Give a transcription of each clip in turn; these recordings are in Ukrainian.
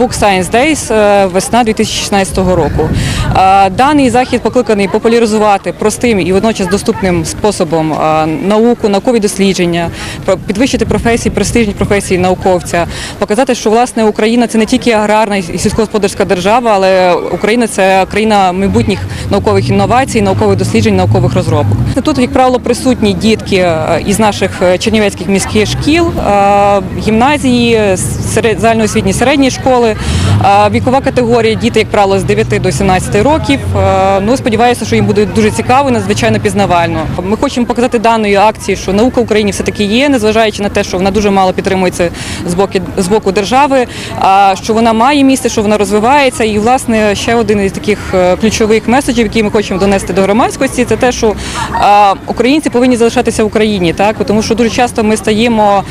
Book Science Days е, весна 2016 року. Е, Даний захід покликаний популяризувати простим і водночас доступним способом е, науку, наукові дослідження, підвищити професії, престижні професії науковця, показати, що власне Україна це не тільки аграрна і сільськогосподарська держава, але Україна це країна майбутніх наукових інновацій, наукових досліджень, наукових розробок. Тут, як правило, присутні дітки е, із наших чернівецьких міських шкіл, гімназії, загальноосвітні середні школи. Вікова категорія діти, як правило, з 9 до 17 років. Е, Ну, сподіваюся, що їм буде дуже цікаво і надзвичайно пізнавально. Ми хочемо показати даною акції, що наука в Україні все таки є, незважаючи на те, що вона дуже мало підтримується з боку з боку держави. А що вона має місце, що вона розвивається. І власне ще один із таких е, ключових меседжів, який ми хочемо донести до громадськості, це те, що українці повинні залишатися в Україні, так тому що дуже часто ми стаємо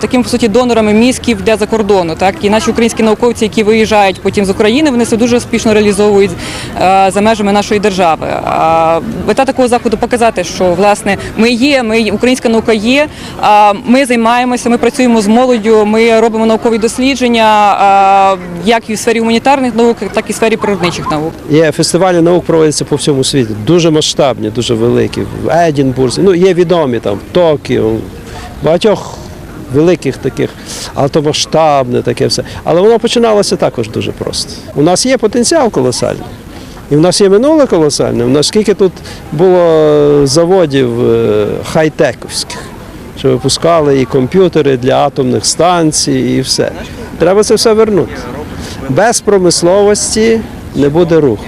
таким по суті донорами мізків для закордону. Так і наші українські науковці, які виїжджають потім з України, вони це дуже успішно реалізовують за межами нашої держави. Мета такого заходу показати, що власне ми є, ми українська наука є. Ми займаємося, ми працюємо з молоддю, ми робимо наукові дослідження, як і в сфері гуманітарних наук, так і в сфері природничих наук. Є фестивалі наук проводяться по всьому світі. Дуже масштабні, дуже великі. В Едінбурзі, ну є відомі там, Токіо, багатьох великих таких, але то масштабне таке все. Але воно починалося також дуже просто. У нас є потенціал колосальний. І в нас є минуле колосальне. У нас скільки тут було заводів е, хай-тековських, що випускали і комп'ютери для атомних станцій, і все. Треба це все вернути. Без промисловості не буде руху.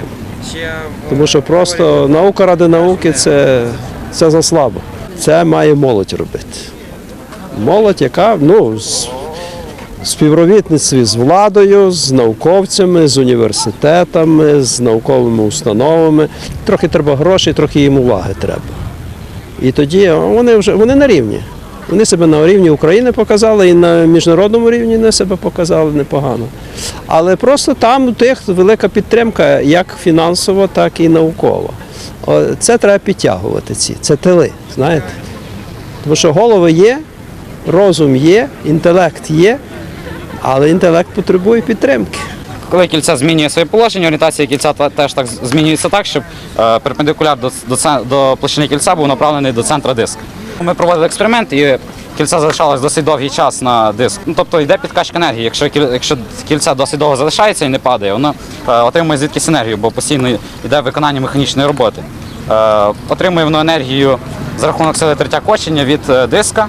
Тому що просто наука ради науки це, це заслабо. Це має молодь робити. Молодь, яка ну, співробітництві з владою, з науковцями, з університетами, з науковими установами. Трохи треба грошей, трохи їм уваги треба. І тоді вони вже вони на рівні. Вони себе на рівні України показали і на міжнародному рівні не себе показали непогано. Але просто там у тих велика підтримка як фінансово, так і науково. Це треба підтягувати ці. Це тили, знаєте. Тому що голови є, розум є, інтелект є, але інтелект потребує підтримки. Коли кільце змінює своє положення, орієнтація кільця теж так змінюється так, щоб е, перпендикуляр до, до, до площини кільця був направлений до центра диска. Ми проводили експеримент і кільце залишалось досить довгий час на диск. Ну, тобто йде підкачка енергії. Якщо, якщо кільце досить довго залишається і не падає, воно е, отримує звідкись енергію, бо постійно йде виконання механічної роботи. Е, отримує воно енергію за рахунок сили третя кочення від диска.